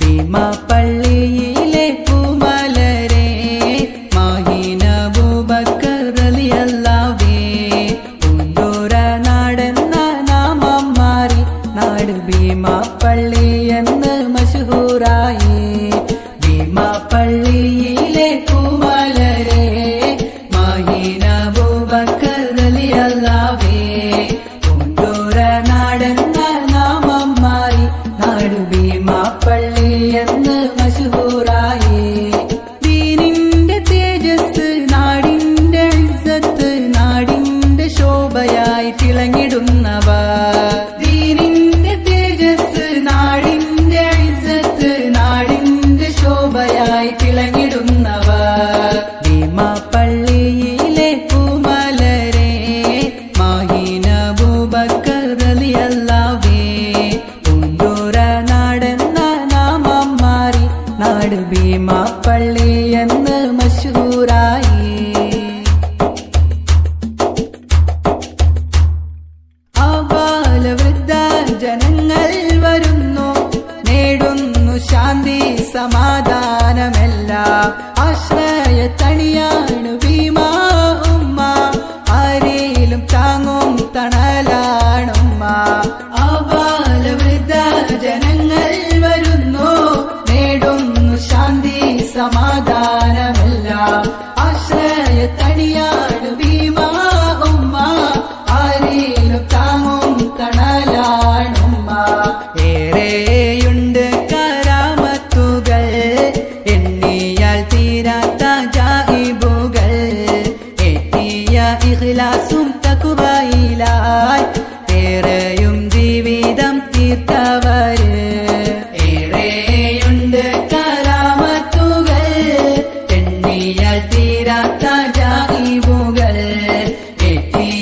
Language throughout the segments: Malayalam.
ഭീമാപ്പള്ളിയിലെ പൂമലരെ മാഹിനബൂബക്കറിയല്ലാവേ പൂന്തോര നാടെന്ന നാമം മാറി നാട് ഭീമാപ്പള്ളി എന്ന് മഷഹൂറായി ഭീമാപ്പള്ളിയിലെ പൂമലരെ മാഹിനബൂബക്കറിയല്ലാവേ പൂന്തോര നാട് ഭീമാപ്പള്ളി എന്ന് മശൂറായി ആബാലവൃദ്ധ ജനങ്ങൾ വരുന്നു നേടുന്നു ശാന്തി സമാധാനമെല്ലാം. ആശ്രയ തണിയാണ് ഭീമാ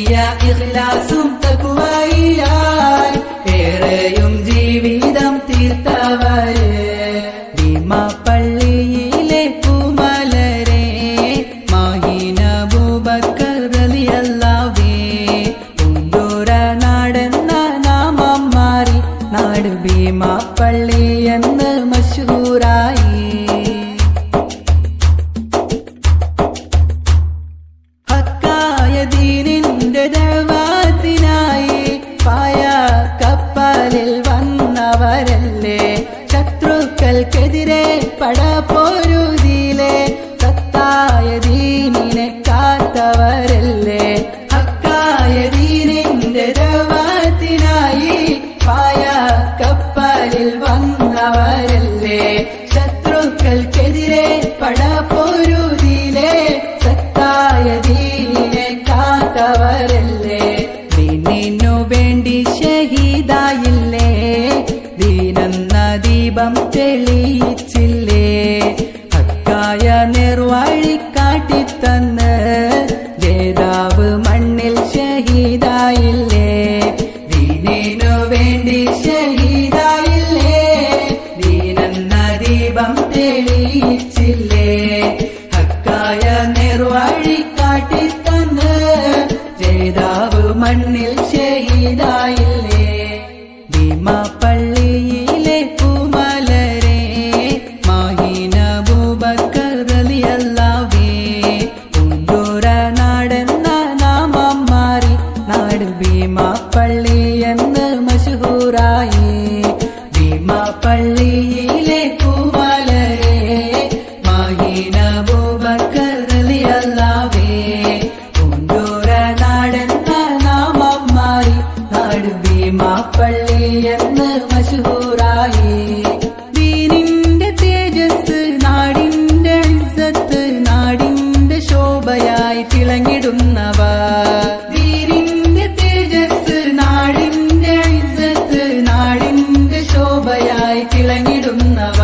എത്തിയ ഇഖ്ലാസും തക്കുവയിലായി ഏറെയും ജീവിതം തീർത്തവരെ. ഭീമാപ്പള്ളിയിലെ പൂമലരെ. മാഹിനബൂബക്കറിയല്ലാവേ പൂന്തോര നാടെന്ന നാമം മാറി നാട് ഭീമാപ്പള്ളി എന്ന് മശൂറായി. ഹക്കായ ദീനിന്റെ പടപോരുതിയിലെ സത്തായ ദീനിനെ കാത്തവരല്ലേ? ഹക്കായ ദീനിന്റെ ദവാത്തിനായി പായ കപ്പലിൽ വന്നവരല്ലേ? ശത്രുക്കൾക്കെതിരെ പടപോരുതിയിലെ സത്തായ ദീനിനെ കാത്തവരല്ലേ? ദീനിനു വേണ്ടി ഷഹീദായില്ലേ? ദീനെന്ന ദീപം തെളിയിച്ചില്ലേ ഹക്കായ നിർവഴി കാട്ടിത്തന്ന് ജേതാവ് മണ്ണിൽ ഷഹീദായില്ലേ? ദീനിനു വേണ്ടി ഷഹീദായില്ലേ? ദീനെന്ന ദീപം തെളിയിച്ചില്ലേ? ഹക്കായ നിർവഴി നാട് ഭീമാപ്പള്ളി എന്ന് മശൂറായി ദീനിന്റെ തേജസ് നാടിന്റെ ഇസ്സത്ത് നാടിന്റെ ശോഭയായി തിളങ്ങിടുന്നവ. ദീനിന്റെ തേജസ് നാടിന്റെ ഇസ്സത്ത് നാടിന്റെ ശോഭയായി തിളങ്ങിടുന്നവ.